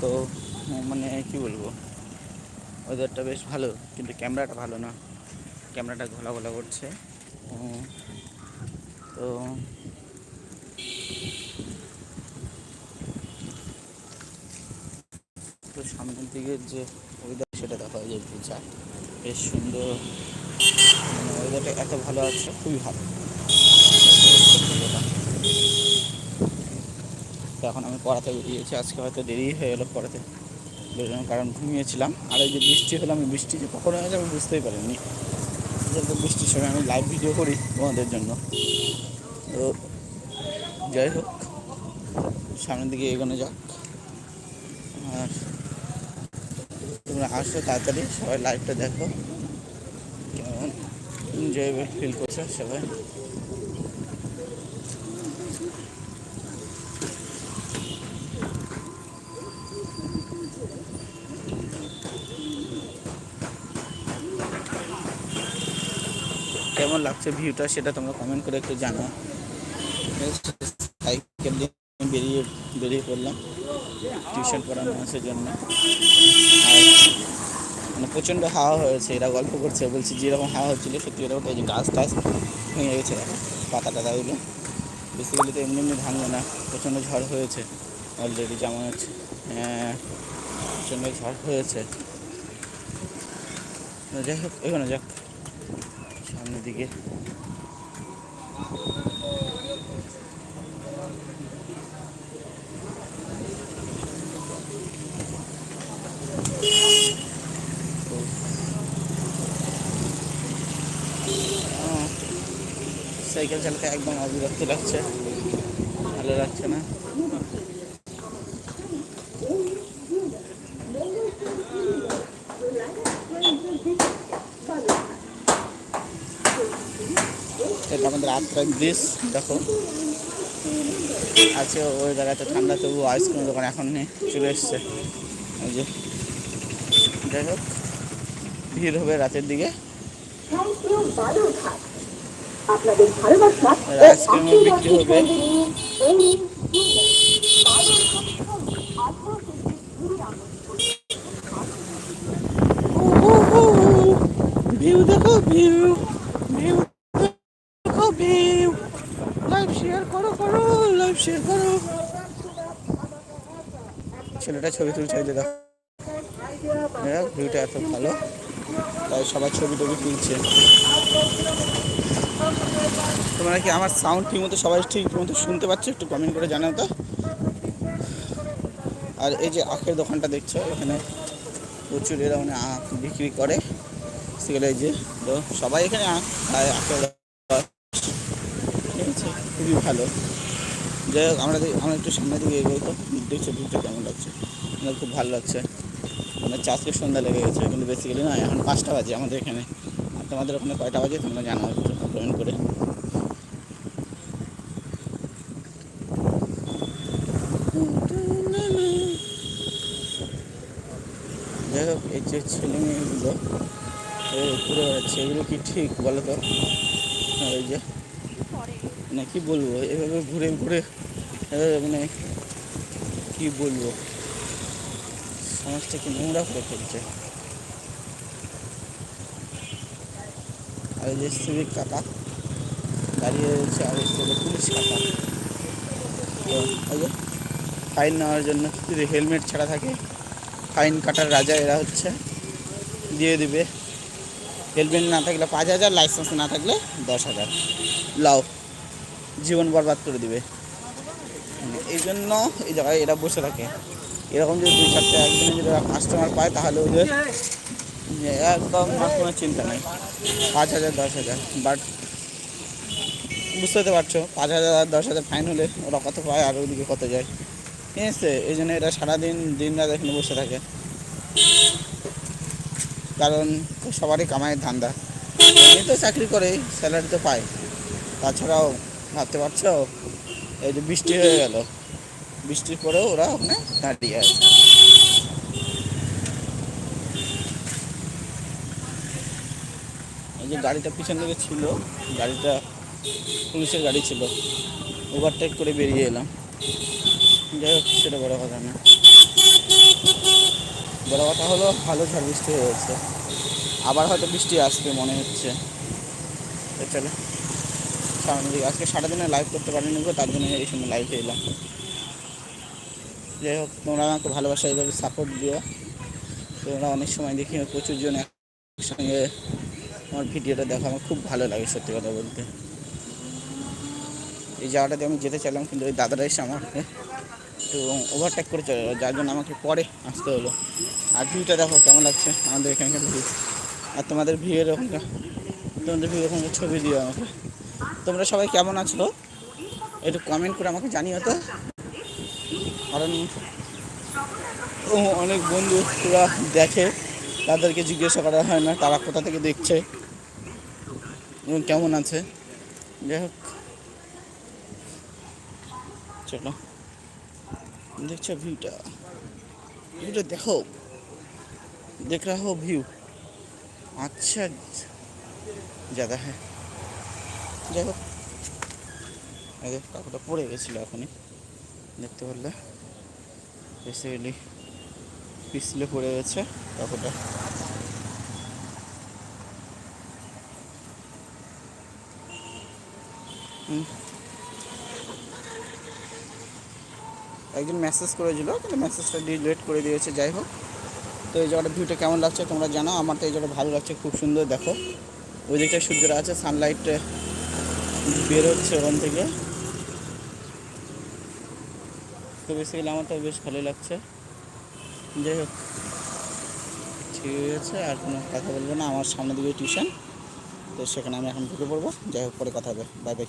তো মানে কি বলব? ওয়েদারটা বেশ ভালো, কিন্তু ক্যামেরাটা ভালো না। ক্যামেরাটা ঘোলা ঘোলা করছে। তো তো সামনের দিকের যে ওয়েদার সেটা দেখা যায়। বেশ সুন্দর মানে ওয়েদারটা এত ভালো আছে, খুবই ভালো। এখন আমি পড়াতে বেরিয়েছি আজকে হয়তো দেরি হয়ে গেলো পড়াতে। বেরোনোর কারণ ঘুমিয়েছিলাম। আর এই যে বৃষ্টি হলো, আমি বৃষ্টি যে কখনো হয়েছে আমি বুঝতেই পারিনি। যেহেতু বৃষ্টির সময় আমি লাইভ ভিডিও করি তোমাদের জন্য। তো যাই হোক, সামনের দিকে এগোনো যাক। আর তোমরা আসো তাড়াতাড়ি, সবাই লাইভটা দেখো। কেমন? এনজয় ফিল করছে সবাই। কেমন লাগছে ভিউটা সেটা তোমরা কমেন্ট করে একটু জানো সাইকেল বেরিয়ে বেরিয়ে পড়লাম। টিউশন পড়ানো আছে জন্য। মানে প্রচণ্ড হাওয়া হয়েছে এরা গল্প করছে বলছি যেরকম হাওয়া হচ্ছিল সত্যি এরকম এই গাছ টাছ ভেঙে গেছে পাতা টাতাগুলো। বেসিক্যালি তো এমনি এমনি ভাঙবে না প্রচণ্ড ঝড় হয়েছে অলরেডি যেমন হচ্ছে। হ্যাঁ, প্রচণ্ড ঝড় হয়েছে। যাই হোক এগোনো যাক। দিকে। সাইকেল চালাতে একদম অবিরক্ত লাগছে। ভালো লাগছে না? এটা আমাদের আত্রা ব্রিজ দেখো। আছে ওই জায়গাতে ঠান্ডা তবু আইসক্রিম দোকান এখন চলে এসছে। ওই যে, যাই হোক, ভিড় হবে রাতের দিকে। ভিউ দেখো ভিউ লাইভ শেয়ার করো করো লাইভ শেয়ার করো। ছেলেটা ছবি তুলছে দেখো। দেখ, ভিউটা এত ভালো। তাই সবাই ছবি টবি তুলছে। তোমরা কি আমার সাউন্ড ঠিক মতো সবাই ঠিক মতো শুনতে পাচ্ছ? একটু কমেন্ট করে জানাও তো। আর এই যে আখের দোকানটা দেখছ এখানে প্রচুর এরা মানে আখ বিক্রি করে। সেগুলো এই যে তো সবাই এখানে আখ খায় আখের খুবই ভালো। যাই হোক, আমরা আমরা একটু সামনের দিকে এগোই তো। দেখছ ভিউটা কেমন লাগছে। আমার খুব ভালো লাগছে। মানে চাষকে সন্ধ্যা লেগে গেছে, কিন্তু বেসিক্যালি না, এখন পাঁচটা বাজে আমাদের এখানে। আর তোমাদের ওখানে কয়টা বাজে তোমরা জানাও একটু কমেন্ট করে। যাই হোক, এই যে ছেলে মেয়েগুলো ঘুরে বেড়াচ্ছে এগুলো কি ঠিক বলো তো? ওই যে মানে কি বলব, এভাবে ঘুরে ঘুরে মানে কি বলব, সমাজটাকে নোংরা করে ফেলছে। আর এই যে সিভিক কাকা দাঁড়িয়ে রয়েছে, আর এসছে হলো পুলিশ কাকা। ফাইন নেওয়ার জন্য যদি হেলমেট ছাড়া থাকে, ফাইন কাটার রাজা এরা হচ্ছে, দিয়ে দিবে। হেলমেট না থাকলে পাঁচ হাজার, লাইসেন্স না থাকলে দশ হাজার। লাও। জীবন বরবাদ করে দিবে। এই জন্য এই জায়গায় এরা বসে থাকে। এরকম যদি দুই চারটে একদিনে যদি কাস্টমার পায়, তাহলে ওদের একদম কোনো চিন্তা নেই। পাঁচ হাজার, দশ হাজার। বাট বুঝতে পারছ, পাঁচ হাজার দশ হাজার ফাইন হলে ওরা কত পায় আর ওইদিকে কত যায়। ঠিক আছে, এই জন্য এরা সারাদিন, দিন রাত এখানে বসে থাকে। কারণ সবারই কামাইয়ের ধান্দা। এমনি তো চাকরি করে স্যালারি তো পায়। তাছাড়াও ভাবতে পারছ? এই যে বৃষ্টি হয়ে গেল। বৃষ্টির পরেও ওরা ওখানে দাঁড়িয়ে আছে। এই যে গাড়িটা পিছন দিকে ছিল, গাড়িটা পুলিশের গাড়ি ছিল। ওভারটেক করে বেরিয়ে এলাম। যাই হোক, সেটা বড় কথা না। বড় কথা হলো, ভালো ঝড় বৃষ্টি হয়েছে। আবার হয়তো বৃষ্টি আসবে, মনে হচ্ছে। চলো। দিকে আজকে সারাদিনে লাইভ করতে পারিনি গো, তার জন্য এই সময় লাইভে এলাম। যাই হোক, তোমরা আমাকে ভালোবাসা, এইভাবে সাপোর্ট দিও। তোমরা অনেক সময় দেখি প্রচুর জন একসঙ্গে আমার ভিডিওটা দেখো, আমার খুব ভালো লাগে সত্যি কথা বলতে। এই জায়গাটাতে আমি যেতে চাইলাম, কিন্তু ওই দাদারা এসে আমাকে একটু ওভারটেক করে চলে গেলো যার জন্য আমাকে পরে আসতে হলো। আর ভিউটা দেখো কেমন লাগছে, আমাদের এখানকার ভিউ আর তোমাদের ভিউয়ের ওখানকার তোমাদের ভিউ ওখানকার ছবি দিও আমাকে। তোমরা সবাই কেমন আছো একটু কমেন্ট করে আমাকে জানিও তো কারণ ও অনেক বন্ধুরা দেখে তাদেরকে জিজ্ঞাসা করা হয় না তারা কোথা থেকে দেখছে এবং কেমন আছে যাই হোক চলো দেখছো ভিউটা ভিউটা দেখো দেখ रहा हो व्यू अच्छा ज़्यादा है যাই হোক। আগে কাকুটা পড়ে গেছিল এখনই। দেখতে পারলে। বেসিক্যালি পিছলে পড়ে গেছে কাকুটা। একজন মেসেজ করেছিল, কিন্তু মেসেজটা ডিলিট করে দিয়েছে, যাই হোক। তো এই জায়গাটা ভিউটা কেমন লাগছে তোমরা জানাও। আমার তো এই জায়গাটা ভালো লাগছে, খুব সুন্দর দেখো। ওই দিকটা সূর্যটা আছে সানলাইট বের হচ্ছে ওখান থেকে। তো বেসিক্যালি আমার তো বেশ ভালোই লাগছে। যাই হোক, ঠিক আছে আর কোনো কথা বলব না। আমার সামনে দিকে টিউশন তো সেখানে আমি এখন ঢুকে পড়ব। যাই হোক, পরে কথা হবে। Bye bye